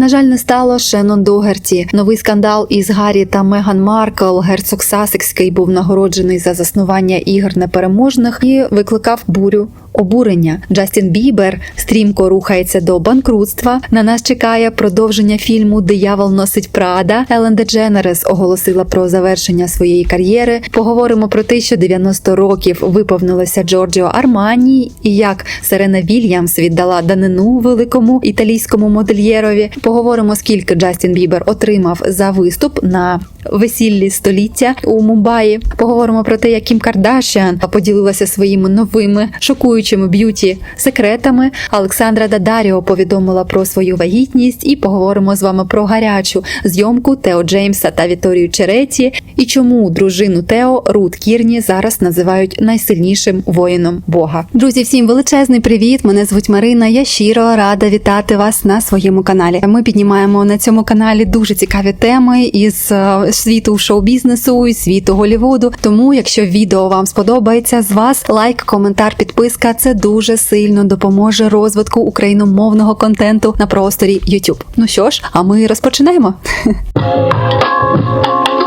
На жаль, не стало Шеннон Догерті. Новий скандал із Гаррі та Меган Маркл. Герцог Сасекський був нагороджений за заснування ігор непереможних і викликав бурю. Обурення Джастін Бібер стрімко рухається до банкрутства. На нас чекає продовження фільму Диявол носить Прада. Елен Дедженерес оголосила про завершення своєї кар'єри. Поговоримо про те, що 90 років виповнилося Джорджіо Армані, і як Серена Вільямс віддала данину великому італійському модельєрові. Поговоримо, скільки Джастін Бібер отримав за виступ на весіллі століття у Мумбаї. Поговоримо про те, як Кім Кардашіан поділилася своїми новими шокуючими б'юті секретами. Олександра Дадаріо повідомила про свою вагітність, і поговоримо з вами про гарячу зйомку Тео Джеймса та Віторію Череті, і чому дружину Тео Рут Кірні зараз називають найсильнішим воїном Бога. Друзі, всім величезний привіт! Мене звуть Марина. Я щиро рада вітати вас на своєму каналі. Ми піднімаємо на цьому каналі дуже цікаві теми із е, світу шоу-бізнесу, із світу Голівуду. Тому, якщо відео вам сподобається, з вас лайк, коментар, підписка це дуже сильно допоможе розвитку україномовного контенту на просторі YouTube. Ну що ж, а ми розпочинаємо.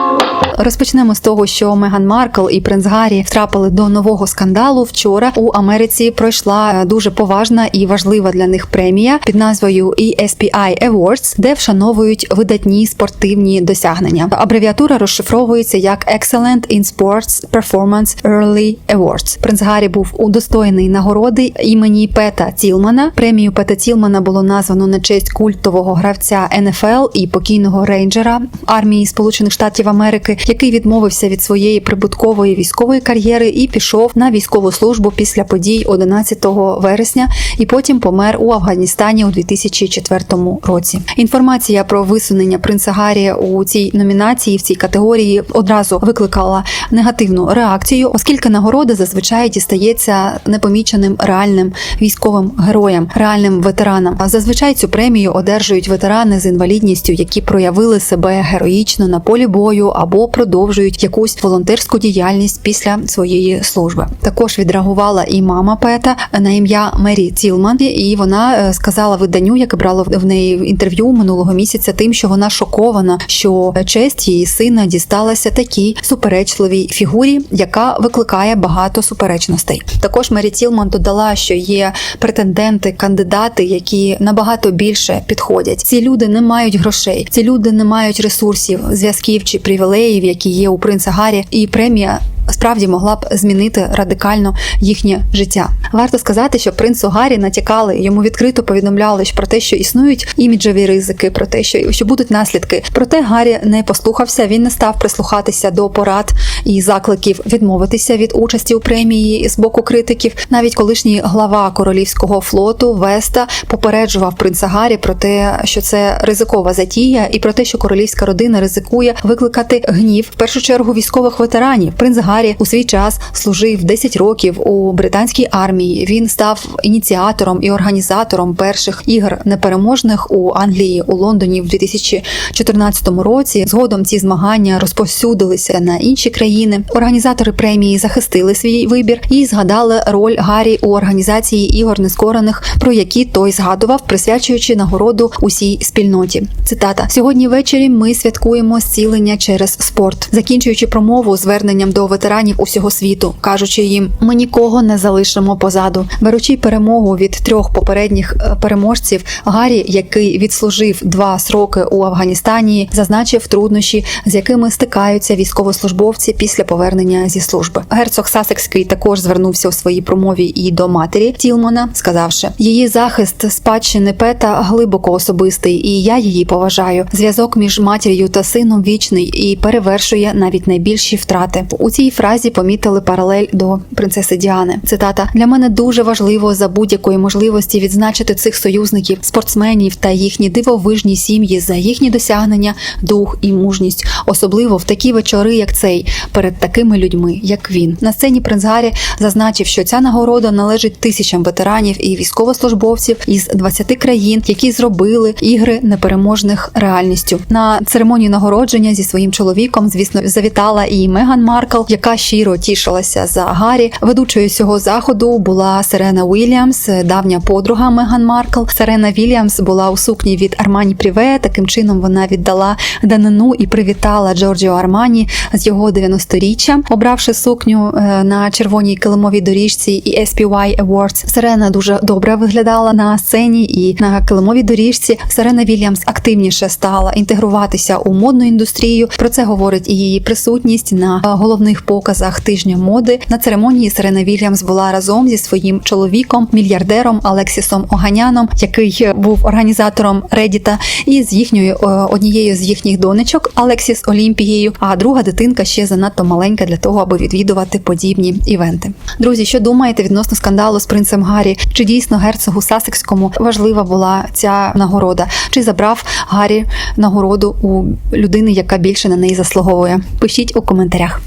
Розпочнемо з того, що Меган Маркл і принц Гаррі втрапили до нового скандалу. Вчора у Америці пройшла е, дуже поважна і важлива для них премія під назвою ESPI Awards, де вшановують видатні спортивні досягнення. Абревіатура розшифровується як Excellent in Sports Performance Early Awards. Принц Гаррі був удостоєний нагороди імені Пета Тілмана. Премію Пета Тілмана було названо на честь культового гравця НФЛ і покійного рейнджера армії Сполучених Штатів Америки, який відмовився від своєї прибуткової військової кар'єри і пішов на військову службу після подій 11 вересня, і потім помер у Афганістані у 2004 році. Інформація про висунення принца Гаррі у цій номінації в цій категорії одразу викликала негативну реакцію, оскільки нагорода зазвичай дістається непоміченим реальним військовим героям, реальним ветеранам. А зазвичай цю премію одержують ветерани з інвалідністю, які проявили себе героїчно на полі бою або продовжують якусь волонтерську діяльність після своєї служби. Також відреагувала і мама Пета на ім'я Мері Цілман, і вона е, сказала виданню, яке брало в неї інтерв'ю минулого місяця, тим, що вона шокована, що честь її сина дісталася такій суперечливій фігурі, яка викликає багато суперечностей. Також Мері Цілман додала, що є претенденти, кандидати, які набагато більше підходять. Ці люди не мають грошей, ці люди не мають ресурсів, зв'язків чи привілеїв, які є у принца Гаррі, і премія. Справді могла б змінити радикально їхнє життя. Варто сказати, що принцу Гаррі натякали йому відкрито повідомляли про те, що існують іміджові ризики, про те, що, що будуть наслідки. Проте Гаррі не послухався. Він не став прислухатися до порад і закликів відмовитися від участі у премії з боку критиків. Навіть колишній глава королівського флоту Веста попереджував принца Гаррі про те, що це ризикова затія, і про те, що королівська родина ризикує викликати гнів в першу чергу військових ветеранів. Принц Гаррі у свій час служив 10 років у британській армії. Він став ініціатором і організатором перших ігор непереможних у Англії у Лондоні в 2014 році. Згодом ці змагання розповсюдилися на інші країни. Організатори премії захистили свій вибір і згадали роль Гаррі у організації ігор нескорених, про які той згадував, присвячуючи нагороду усій спільноті. Цитата: сьогодні ввечері ми святкуємо зцілення через спорт, закінчуючи промову зверненням до ветеранів усього світу, кажучи їм: ми нікого не залишимо позаду. Беручи перемогу від трьох попередніх е, переможців, Гаррі, який відслужив два сроки у Афганістані, зазначив труднощі, з якими стикаються військовослужбовці після повернення зі служби. Герцог Сасекський також звернувся у своїй промові і до матері Тілмана, сказавши, її захист спадщини Пета глибоко особистий, і я її поважаю. Зв'язок між матір'ю та сином вічний і перевершує навіть найбільші втрати. У цій фразі помітили паралель до принцеси Діани. Цитата для мене дуже важливо за будь-якої можливості відзначити цих союзників, спортсменів та їхні дивовижні сім'ї за їхні досягнення, дух і мужність, особливо в такі вечори, як цей, перед такими людьми, як він. На сцені принц Гаррі зазначив, що ця нагорода належить тисячам ветеранів і військовослужбовців із 20 країн, які зробили ігри непереможних реальністю. На церемонію нагородження зі своїм чоловіком, звісно, завітала і Меган Маркл, яка яка щиро тішилася за Гаррі. Ведучою цього заходу була Серена Уільямс, давня подруга Меган Маркл. Серена Вільямс була у сукні від Армані Пріве. Таким чином вона віддала данину і привітала Джорджіо Армані з його 90-річчям, обравши сукню е, на червоній килимовій доріжці і SPY Awards. Серена дуже добре виглядала на сцені і на килимовій доріжці. Серена Вільямс активніше стала інтегруватися у модну індустрію. Про це говорить і її присутність на е, головних показах тижня моди. На церемонії Серена Вільямс була разом зі своїм чоловіком, мільярдером Алексісом Оганяном, який був організатором Редіта, і з їхньою е, однією з їхніх донечок Алексіс Олімпією. А друга дитинка ще занадто маленька для того, аби відвідувати подібні івенти. Друзі, що думаєте відносно скандалу з принцем Гаррі? Чи дійсно герцогу Сасекському важлива була ця нагорода? Чи забрав Гаррі нагороду у людини, яка більше на неї заслуговує? Пишіть у коментарях.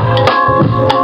Oh, oh, oh.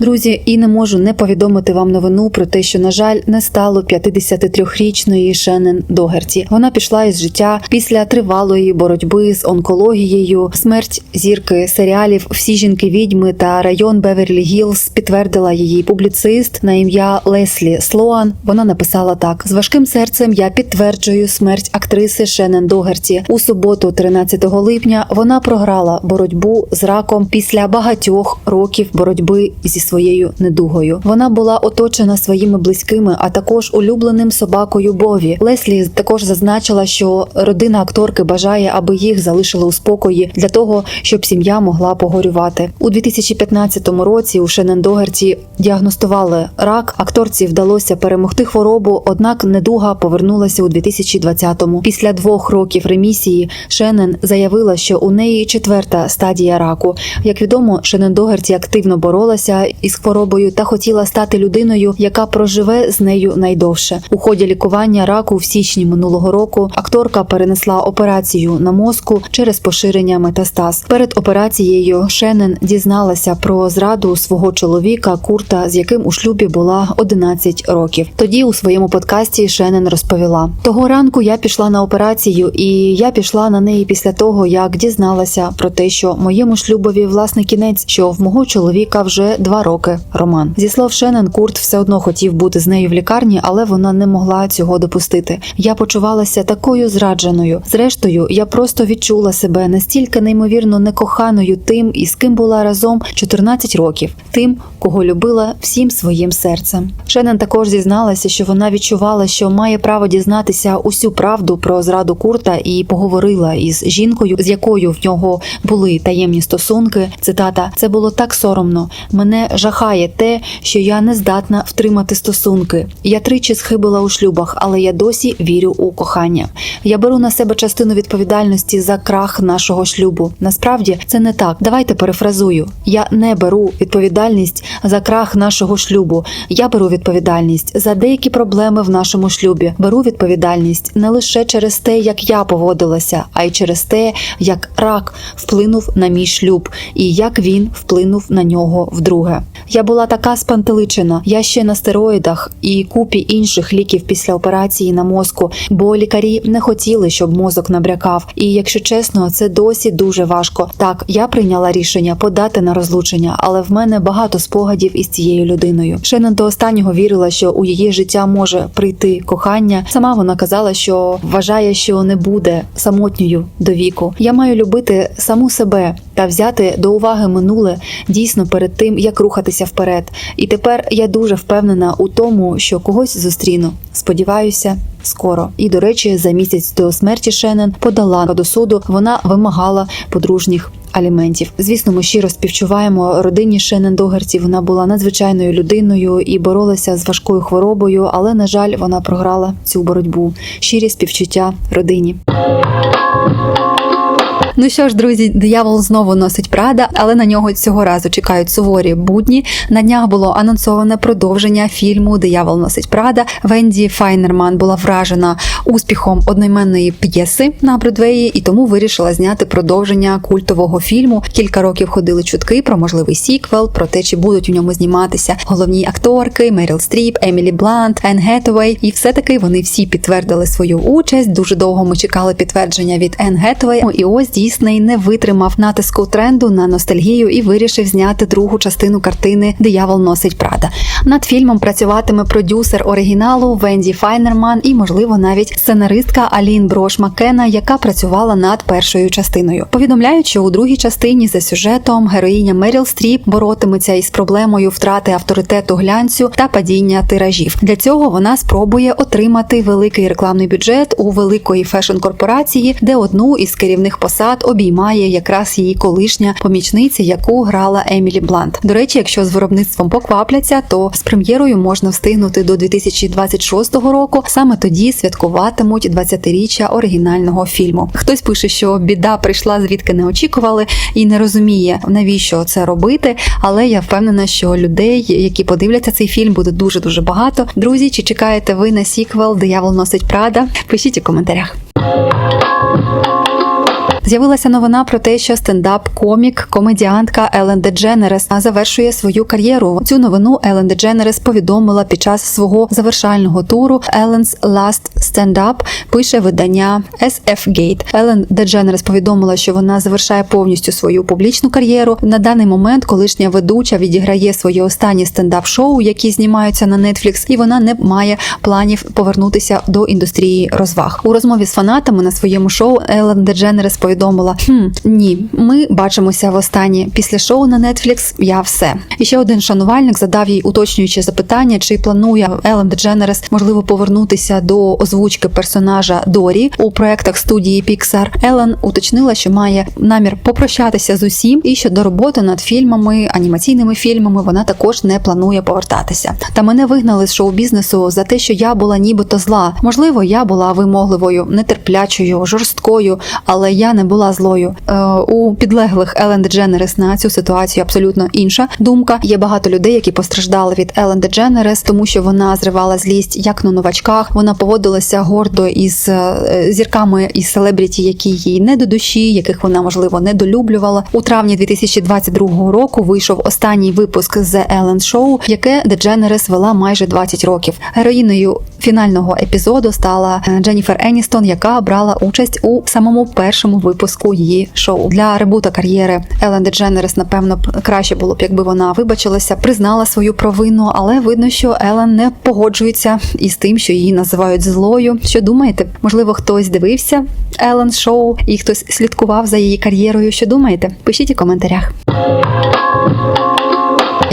Друзі, і не можу не повідомити вам новину про те, що на жаль не стало 53-річної Шенен Догерті. Вона пішла із життя після тривалої боротьби з онкологією. Смерть зірки серіалів Всі жінки відьми та район Беверлі Гілз підтвердила її публіцист на ім'я Леслі Слоан. Вона написала так: з важким серцем я підтверджую смерть актриси Шенен Догерті. У суботу, 13 липня, вона програла боротьбу з раком після багатьох років боротьби зі своєю недугою. Вона була оточена своїми близькими, а також улюбленим собакою Бові. Леслі також зазначила, що родина акторки бажає, аби їх залишили у спокої для того, щоб сім'я могла погорювати. У 2015 році у Шенен Догерті діагностували рак. Акторці вдалося перемогти хворобу, однак недуга повернулася у 2020-му. Після двох років ремісії Шенен заявила, що у неї четверта стадія раку. Як відомо, Шенен Догерті активно боролася із хворобою та хотіла стати людиною, яка проживе з нею найдовше. У ході лікування раку в січні минулого року акторка перенесла операцію на мозку через поширення метастаз. Перед операцією Шенен дізналася про зраду свого чоловіка Курта, з яким у шлюбі була 11 років. Тоді у своєму подкасті Шенен розповіла: того ранку я пішла на операцію, і я пішла на неї після того, як дізналася про те, що моєму шлюбові власне кінець, що в мого чоловіка вже два роки роман. Зі слов Шенен, Курт все одно хотів бути з нею в лікарні, але вона не могла цього допустити. Я почувалася такою зрадженою. Зрештою, я просто відчула себе настільки неймовірно некоханою тим, із ким була разом 14 років, тим, кого любила всім своїм серцем. Шенен також зізналася, що вона відчувала, що має право дізнатися усю правду про зраду Курта, і поговорила із жінкою, з якою в нього були таємні стосунки. Цитата: це було так соромно. Мене жахає те, що я не здатна втримати стосунки. Я тричі схибила у шлюбах, але я досі вірю у кохання. Я беру на себе частину відповідальності за крах нашого шлюбу. Насправді це не так. Давайте перефразую. Я не беру відповідальність за крах нашого шлюбу. Я беру відповідальність за деякі проблеми в нашому шлюбі. Беру відповідальність не лише через те, як я поводилася, а й через те, як рак вплинув на мій шлюб і як він вплинув на нього вдруге. Я була така спантеличена. Я ще на стероїдах і купі інших ліків після операції на мозку, бо лікарі не хотіли, щоб мозок набрякав. І якщо чесно, це досі дуже важко. Так, я прийняла рішення подати на розлучення, але в мене багато спогадів із цією людиною. Шеннон до останнього вірила, що у її життя може прийти кохання. Сама вона казала, що вважає, що не буде самотньою до віку. Я маю любити саму себе та взяти до уваги минуле дійсно перед тим, як рухатися вперед. І тепер я дуже впевнена у тому, що когось зустріну. Сподіваюся, скоро. І до речі, за місяць до смерті Шеннон подала до суду. Вона вимагала подружніх. Аліментів, звісно, ми щиро співчуваємо родині Шенен Догерті. Вона була надзвичайною людиною і боролася з важкою хворобою, але на жаль, вона програла цю боротьбу. Щирі співчуття родині. Ну що ж, друзі, диявол знову носить Прада, але на нього цього разу чекають суворі будні. На днях було анонсоване продовження фільму Диявол носить Прада. Венді Файнерман була вражена успіхом одноіменної п'єси на Бродвеї і тому вирішила зняти продовження культового фільму. Кілька років ходили чутки про можливий сіквел, про те, чи будуть у ньому зніматися головні акторки Меріл Стріп, Емілі Блант, Енн Гетовей. І все таки вони всі підтвердили свою участь. Дуже довго ми чекали підтвердження від Енн Гетовей. І ось Дісней не витримав натиску тренду на ностальгію і вирішив зняти другу частину картини Диявол носить Прада. Над фільмом працюватиме продюсер оригіналу Венді Файнерман і, можливо, навіть сценаристка Алін Брош Маккена, яка працювала над першою частиною. Повідомляють, що у другій частині за сюжетом героїня Меріл Стріп боротиметься із проблемою втрати авторитету глянцю та падіння тиражів. Для цього вона спробує отримати великий рекламний бюджет у великої фешн-корпорації, де одну із керівних посад обіймає якраз її колишня помічниця, яку грала Емілі Блант. До речі, якщо з виробництвом поквапляться, то з прем'єрою можна встигнути до 2026 року. Саме тоді святкуватимуть 20-річчя оригінального фільму. Хтось пише, що біда прийшла звідки не очікували, і не розуміє навіщо це робити. Але я впевнена, що людей, які подивляться цей фільм, буде дуже дуже багато. Друзі, чи чекаєте ви на сіквел Диявол носить Прада? Пишіть у коментарях. З'явилася новина про те, що стендап-комік, комедіантка Елен Дедженерес завершує свою кар'єру. Цю новину Елен Дедженерес повідомила під час свого завершального туру Ellen's Last Stand-Up, пише видання SF Gate. Елен Дедженерес повідомила, що вона завершає повністю свою публічну кар'єру. На даний момент колишня ведуча відіграє свої останні стендап-шоу, які знімаються на Netflix, і вона не має планів повернутися до індустрії розваг. У розмові з фанатами на своєму шоу Елен Дедженерес повідомила, хм, ні, ми бачимося востаннє. Після шоу на Netflix я все. І ще один шанувальник задав їй уточнююче запитання, чи планує Елен Дедженерес можливо повернутися до озвучки персонажа Дорі у проектах студії Pixar. Елен уточнила, що має намір попрощатися з усім, і що до роботи над фільмами, анімаційними фільмами вона також не планує повертатися. Та мене вигнали з шоу-бізнесу за те, що я була нібито зла. Можливо, я була вимогливою, нетерплячою, жорсткою, але я не була злою. Е, у підлеглих Елен Дедженерес на цю ситуацію абсолютно інша думка. Є багато людей, які постраждали від Елен Дедженерес, тому що вона зривала злість як на новачках. Вона поводилася гордо із е, зірками і селебріті, які їй не до душі, яких вона можливо недолюблювала. У травні 2022 року вийшов останній випуск The Ellen Show, яке Дедженерес вела майже 20 років. Героїною фінального епізоду стала е, Дженніфер Еністон, яка брала участь у самому першому випуску її шоу для ребута кар'єри. Елен Дедженерес, напевно, краще було б, якби вона вибачилася, признала свою провину, але видно, що Елен не погоджується із тим, що її називають злою. Що думаєте? Можливо, хтось дивився Елен шоу і хтось слідкував за її кар'єрою. Що думаєте? Пишіть у коментарях.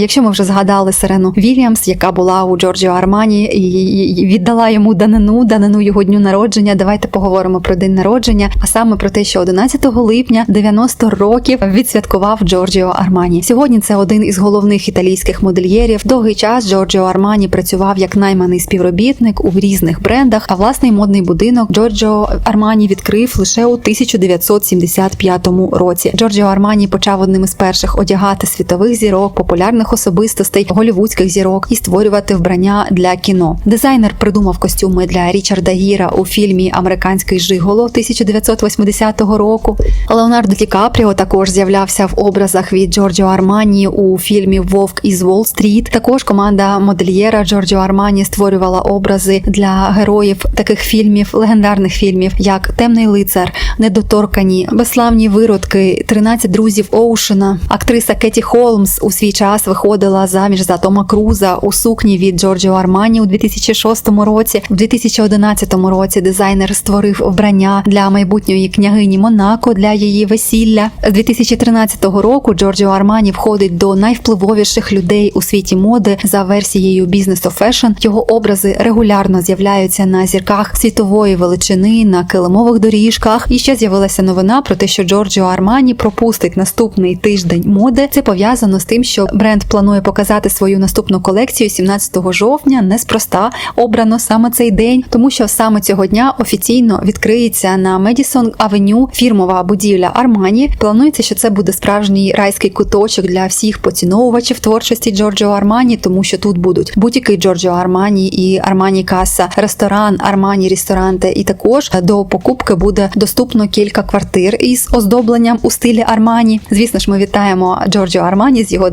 Якщо ми вже згадали Сирену Вільямс, яка була у Джорджіо Армані і віддала йому данину, данину його дню народження. Давайте поговоримо про день народження, а саме про те, що 11 липня 90 років відсвяткував Джорджіо Армані. Сьогодні це один із головних італійських модельєрів. Довгий час Джорджіо Армані працював як найманий співробітник у різних брендах. А власний модний будинок Джорджіо Армані відкрив лише у 1975 році. Джорджіо Армані почав одним із перших одягати світових зірок, популярних особистостей, голівудських зірок і створювати вбрання для кіно. Дизайнер придумав костюми для Річарда Гіра у фільмі Американський Жиголо 1980 року. Леонардо Ді Капріо також з'являвся в образах від Джорджіо Армані у фільмі Вовк із Уолл-стріт. Також команда модельєра Джорджіо Армані створювала образи для героїв таких фільмів, легендарних фільмів, як Темний лицар, Недоторкані, Безславні виродки, 13 друзів Оушена, актриса Кеті Холмс у свій час виходила заміж за Тома Круза у сукні від Джорджіо Армані у 2006 році. У 2011 році дизайнер створив вбрання для майбутньої княгині Монако для її весілля. З 2013 року Джорджіо Армані входить до найвпливовіших людей у світі моди за версією of Fashion. Його образи регулярно з'являються на зірках світової величини на килимових доріжках. І ще з'явилася новина про те, що Джорджіо Армані пропустить наступний тиждень моди. Це пов'язано з тим, що бренд планує показати свою наступну колекцію 17 жовтня. Неспроста обрано саме цей день, тому що саме цього дня офіційно відкриється на Медісон Авеню фірмова будівля Армані. Планується, що це буде справжній райський куточок для всіх поціновувачів творчості Джорджіо Армані, тому що тут будуть будь-який Джорджіо Армані і Армані Каса, ресторан, Армані Рісторанте. І також до покупки буде доступно кілька квартир із оздобленням у стилі Армані. Звісно ж, ми вітаємо Джорджіо Армані з його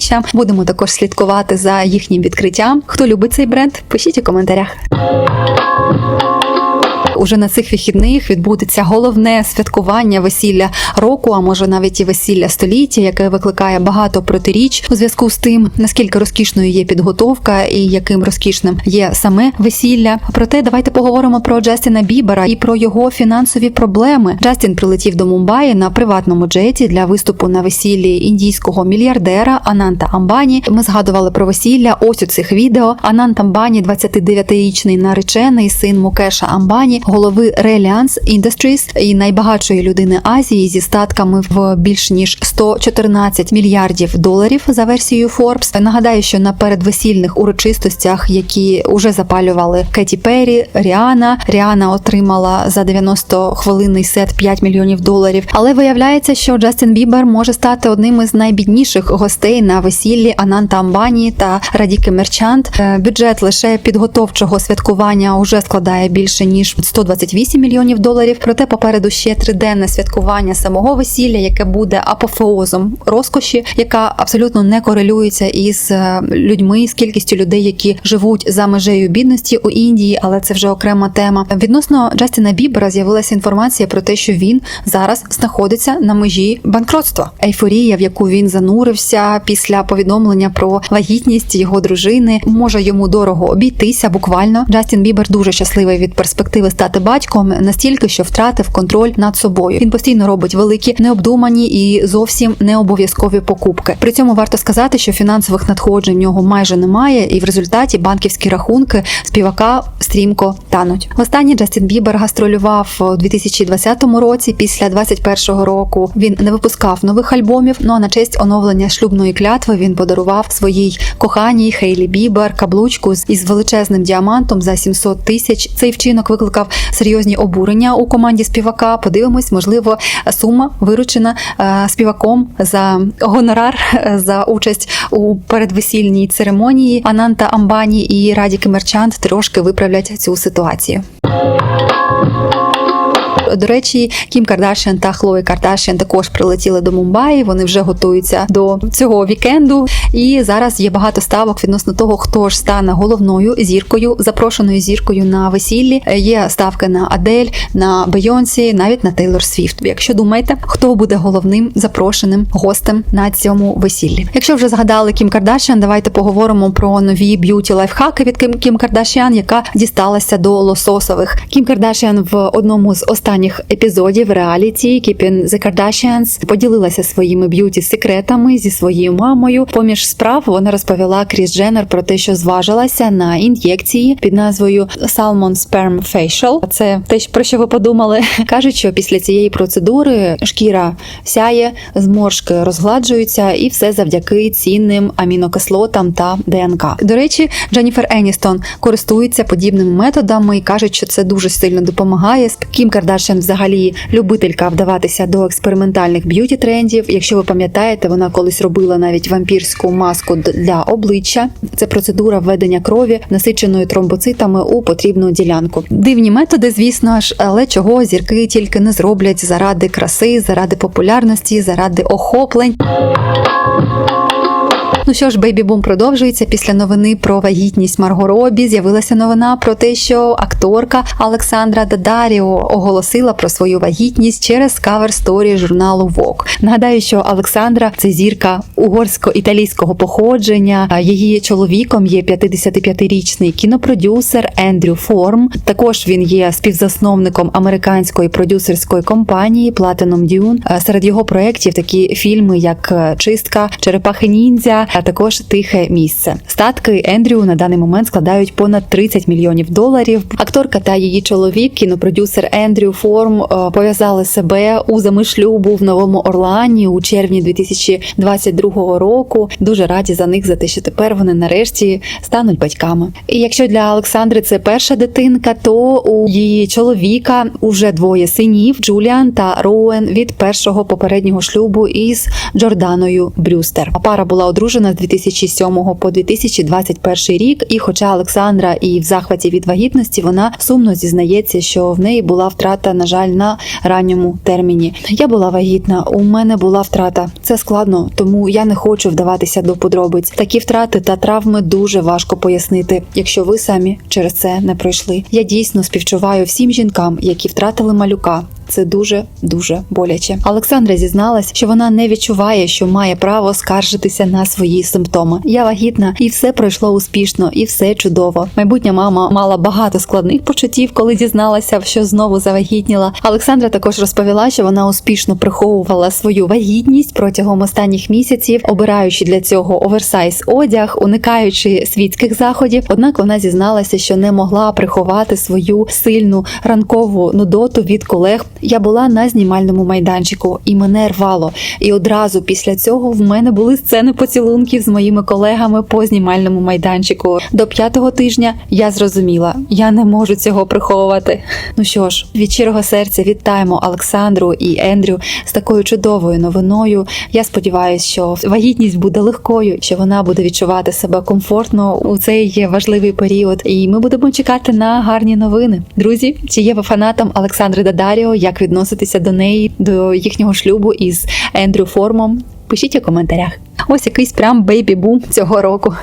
90-річчям. Будемо також слідкувати за їхнім відкриттям. Хто любить цей бренд? Пишіть у коментарях. Уже на цих вихідних відбудеться головне святкування весілля року, а може навіть і весілля століття, яке викликає багато протиріч у зв'язку з тим, наскільки розкішною є підготовка і яким розкішним є саме весілля. Проте давайте поговоримо про Джастіна Бібера і про його фінансові проблеми. Джастін прилетів до Мумбаї на приватному джеті для виступу на весіллі індійського мільярдера Ананта Амбані. Ми згадували про весілля. Ось у цих відео. Анант Амбані, 29-річний наречений син Мукеша Амбані, голови Reliance Industries і найбагатшої людини Азії зі статками в більш ніж 114 мільярдів доларів за версією Forbes. Нагадаю, що на передвесільних урочистостях, які уже запалювали Кеті Перрі, Ріана. Ріана отримала за 90 хвилинний сет 5 мільйонів доларів. Але виявляється, що Джастін Бібер може стати одним із найбідніших гостей на весіллі Ананта Амбані та Радіки Мерчант. Е, Бюджет лише підготовчого святкування уже складає більше ніж 128 мільйонів доларів. Проте попереду ще триденне святкування самого весілля, яке буде апофеозом розкоші, яка абсолютно не корелюється із е, людьми, з кількістю людей, які живуть за межею бідності у Індії, але це вже окрема тема. Відносно Джастіна Бібера з'явилася інформація про те, що він зараз знаходиться на межі банкротства. Ейфорія, в яку він занурився після повідомлення про вагітність його дружини, може йому дорого обійтися. Буквально Джастін Бібер дуже щасливий від перспективи стати батьком, настільки, що втратив контроль над собою. Він постійно робить великі, необдумані і зовсім не обов'язкові покупки. При цьому варто сказати, що фінансових надходжень в нього майже немає, і в результаті банківські рахунки співака стрімко тануть. Востаннє Джастін Бібер гастролював у 2020 році. Після 21-го року він не випускав нових альбомів. Ну а на честь оновлення шлюбної клятви він подарував своїй коханій Хейлі Бібер каблучку з- із величезним діамантом за 700 тисяч. Цей вчинок викликав серйозні обурення у команді співака. Подивимось, можливо, сума виручена е, співаком за гонорар е, за участь у передвесільній церемонії Ананта Амбані і Радіки Мерчант трошки виправлять цю ситуацію. До речі, Кім Кардашіан та Хлої Кардашіан також прилетіли до Мумбаї. Вони вже готуються до цього вікенду. І зараз є багато ставок відносно того, хто ж стане головною зіркою, запрошеною зіркою на весіллі. Є ставки на Адель, на Бейонсі, навіть на Тейлор Свіфт. Якщо думаєте, хто буде головним запрошеним гостем на цьому весіллі. Якщо вже згадали Кім Кардашіан, давайте поговоримо про нові б'юті лайфхаки від Кім, Кардашіан, яка дісталася до лососових. Кім Кардашіан в одному з останніх епізодів реаліті Keeping the Kardashians поділилася своїми б'юті секретами зі своєю мамою. Поміж справ вона розповіла Кріс Дженнер про те, що зважилася на ін'єкції під назвою Salmon Sperm Facial. Це те, про що ви подумали. кажуть, що після цієї процедури шкіра сяє, зморшки розгладжуються, і все завдяки цінним амінокислотам та ДНК. До речі, Дженніфер Еністон користується подібними методами і кажуть, що це дуже сильно допомагає. Кім Кардашян взагалі любителька вдаватися до експериментальних б'юті трендів. Якщо ви пам'ятаєте, вона колись робила навіть вампірську маску для обличчя. Це процедура введення крові, насиченої тромбоцитами у потрібну ділянку. Дивні методи, звісно ж, але чого зірки тільки не зроблять заради краси, заради популярності, заради охоплень. Ну що ж, бейбі бум продовжується. Після новини про вагітність Марго Робі з'явилася новина про те, що акторка Олександра Дадаріо оголосила про свою вагітність через кавер сторі журналу Vogue. Нагадаю, що Олександра це зірка угорсько-італійського походження. Її чоловіком є 55-річний кінопродюсер Ендрю Форм. Також він є співзасновником американської продюсерської компанії Platinum Dune. Серед його проєктів такі фільми, як Чистка, Черепахи Ніндзя, а також Тихе місце. Статки Ендрю на даний момент складають понад 30 мільйонів доларів. Акторка та її чоловік, кінопродюсер Ендрю Форм, е, пов'язали себе узами шлюбу в Новому Орлеані у червні 2022 року. Дуже раді за них за те, що тепер вони нарешті стануть батьками. І якщо для Олександри це перша дитинка, то у її чоловіка уже двоє синів Джуліан та Роуен від першого попереднього шлюбу із Джорданою Брюстер. Пара була одружена з 2007 по 2021 рік. І, хоча Олександра і в захваті від вагітності, вона сумно зізнається, що в неї була втрата, на жаль, на ранньому терміні. Я була вагітна, у мене була втрата. Це складно, тому я не хочу вдаватися до подробиць. Такі втрати та травми дуже важко пояснити, якщо ви самі через це не пройшли. Я дійсно співчуваю всім жінкам, які втратили малюка. Це дуже дуже боляче. Олександра зізналась, що вона не відчуває, що має право скаржитися на свої симптоми. Я вагітна, і все пройшло успішно, і все чудово. Майбутня мама мала багато складних почуттів, коли дізналася, що знову завагітніла. Олександра також розповіла, що вона успішно приховувала свою вагітність протягом останніх місяців, обираючи для цього оверсайз одяг, уникаючи світських заходів. Однак вона зізналася, що не могла приховати свою сильну ранкову нудоту від колег. Я була на знімальному майданчику, і мене рвало. І одразу після цього в мене були сцени поцілунків з моїми колегами по знімальному майданчику. До п'ятого тижня я зрозуміла, я не можу цього приховувати. Ну що ж, від щирого серця вітаємо Олександру і Ендрю з такою чудовою новиною. Я сподіваюся, що вагітність буде легкою, що вона буде відчувати себе комфортно у цей важливий період. І ми будемо чекати на гарні новини. Друзі, чи є ви фанатом Олександри Дадаріо? Як відноситися до неї, до їхнього шлюбу із Ендрю Формом? Пишіть у коментарях. Ось якийсь прям бейбі-бум цього року.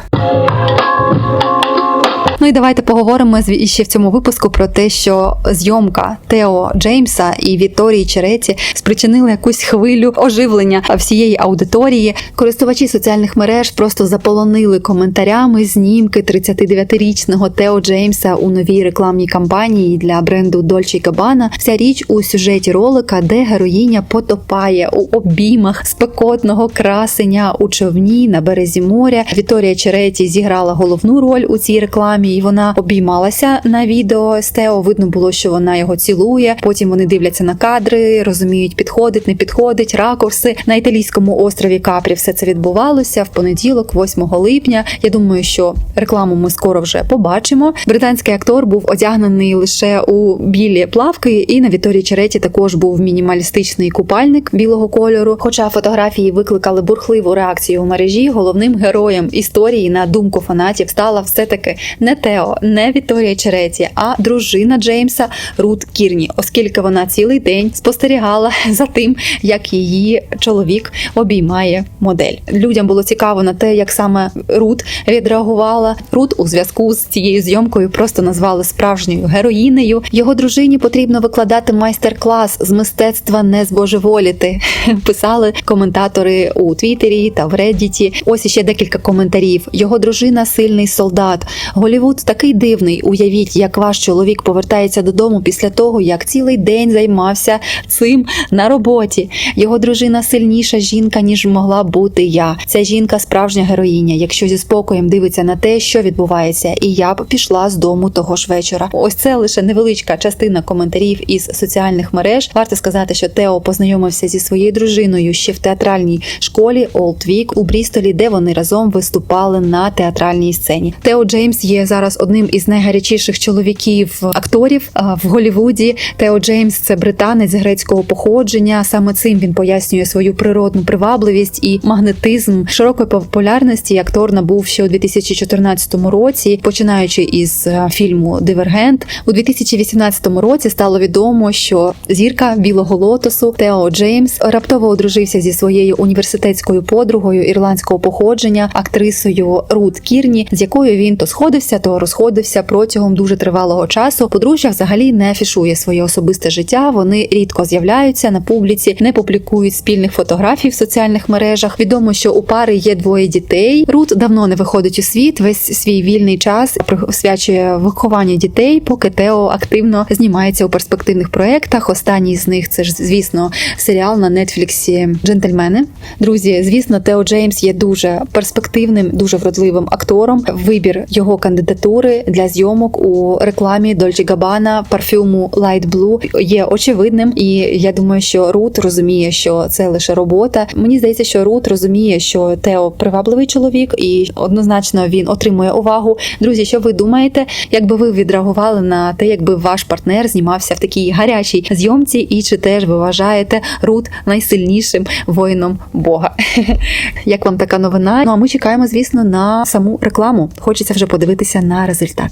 І давайте поговоримо з- ще в цьому випуску про те, що зйомка Тео Джеймса і Вікторії Череті спричинила якусь хвилю оживлення всієї аудиторії. Користувачі соціальних мереж просто заполонили коментарями знімки 39-річного Тео Джеймса у новій рекламній кампанії для бренду Dolce Gabbana. Вся річ у сюжеті ролика, де героїня потопає у обіймах спекотного красення у човні на березі моря. Вікторія Череті зіграла головну роль у цій рекламі, і вона обіймалася на відео з Тео. Видно було, що вона його цілує. Потім вони дивляться на кадри, розуміють, підходить, не підходить, ракурси на італійському острові Капрі. Все це відбувалося в понеділок, 8 липня. Я думаю, що рекламу ми скоро вже побачимо. Британський актор був одягнений лише у білі плавки, і на Вікторії Череті також був мінімалістичний купальник білого кольору. Хоча фотографії викликали бурхливу реакцію у мережі, головним героєм історії, на думку фанатів, стала все таки не Тео, не Вікторія Череті, а дружина Джеймса Рут Кірні, оскільки вона цілий день спостерігала за тим, як її чоловік обіймає модель. Людям було цікаво на те, як саме Рут відреагувала. Рут у зв'язку з цією зйомкою просто назвали справжньою героїнею. Його дружині потрібно викладати майстер-клас з мистецтва не збожеволіти. Писали коментатори у Твіттері та в Реддіті. Ось іще декілька коментарів. Його дружина сильний солдат. Голівуд такий дивний. Уявіть, як ваш чоловік повертається додому після того, як цілий день займався цим на роботі. Його дружина сильніша жінка, ніж могла бути я. Ця жінка справжня героїня, якщо зі спокоєм дивиться на те, що відбувається, і я б пішла з дому того ж вечора. Ось це лише невеличка частина коментарів із соціальних мереж. Варто сказати, що Тео познайомився зі своєю дружиною ще в театральній школі Vic у Брістолі, де вони разом виступали на театральній сцені. Тео Джеймс є зараз одним із найгарячіших чоловіків акторів в Голлівуді. Тео Джеймс це британець грецького походження. Саме цим він пояснює свою природну привабливість і магнетизм широкої популярності. Актор набув ще у 2014 році, починаючи із е, фільму Дивергент. У 2018 році стало відомо, що зірка білого лотосу Тео Джеймс раптово одружився зі своєю університетською подругою ірландського походження, актрисою Рут Кірні, з якою він то сходився, то розходився протягом дуже тривалого часу. Подружжя взагалі не афішує своє особисте життя. Вони рідко з'являються на публіці, не публікують спільних фотографій в соціальних мережах. Відомо, що у пари є двоє дітей. Рут давно не виходить у світ. Весь свій вільний час присвячує вихованню дітей, поки Тео активно знімається у перспективних проєктах. Останній з них це ж звісно серіал на нетфліксі Джентльмени. Друзі, звісно, Тео Джеймс є дуже перспективним, дуже вродливим актором. Вибір його кандидатури кандидатури для зйомок у рекламі Dolce Gabbana парфюму Light Blue є очевидним, і я думаю, що Рут розуміє, що це лише робота. Мені здається, що Рут розуміє, що Тео привабливий чоловік, і однозначно він отримує увагу. Друзі, що ви думаєте, якби ви відреагували на те, якби ваш партнер знімався в такій гарячій зйомці, і чи теж ви вважаєте Рут найсильнішим воїном Бога? Як вам така новина? Ну а ми чекаємо, звісно, на саму рекламу. Хочеться вже подивитися на результат.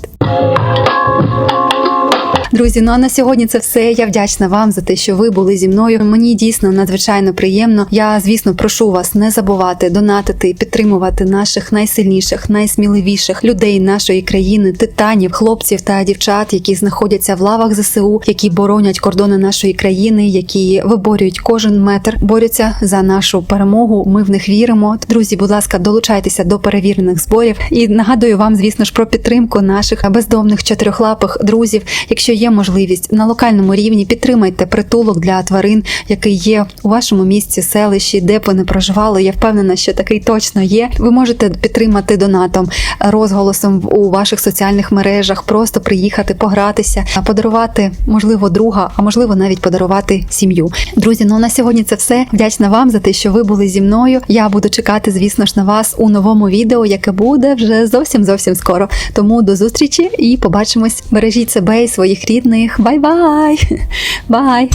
Друзі, ну а на сьогодні це все. Я вдячна вам за те, що ви були зі мною. Мені дійсно надзвичайно приємно. Я, звісно, прошу вас не забувати донатити, підтримувати наших найсильніших, найсміливіших людей нашої країни, титанів, хлопців та дівчат, які знаходяться в лавах ЗСУ, які боронять кордони нашої країни, які виборюють кожен метр, борються за нашу перемогу. Ми в них віримо. Друзі, будь ласка, долучайтеся до перевірених зборів. І нагадую вам, звісно ж, про підтримку наших бездомних чотирьохлапих друзів. Якщо є можливість на локальному рівні, підтримайте притулок для тварин, який є у вашому місті, селищі, де б ви проживали. Я впевнена, що такий точно є. Ви можете підтримати донатом, розголосом у ваших соціальних мережах, просто приїхати, погратися, подарувати, можливо, друга, а можливо, навіть подарувати сім'ю. Друзі, ну на сьогодні це все. Вдячна вам за те, що ви були зі мною. Я буду чекати, звісно ж, на вас у новому відео, яке буде вже зовсім зовсім скоро. Тому до зустрічі і побачимось. Бережіть себе і своїх рідних. Бай-бай! Бай!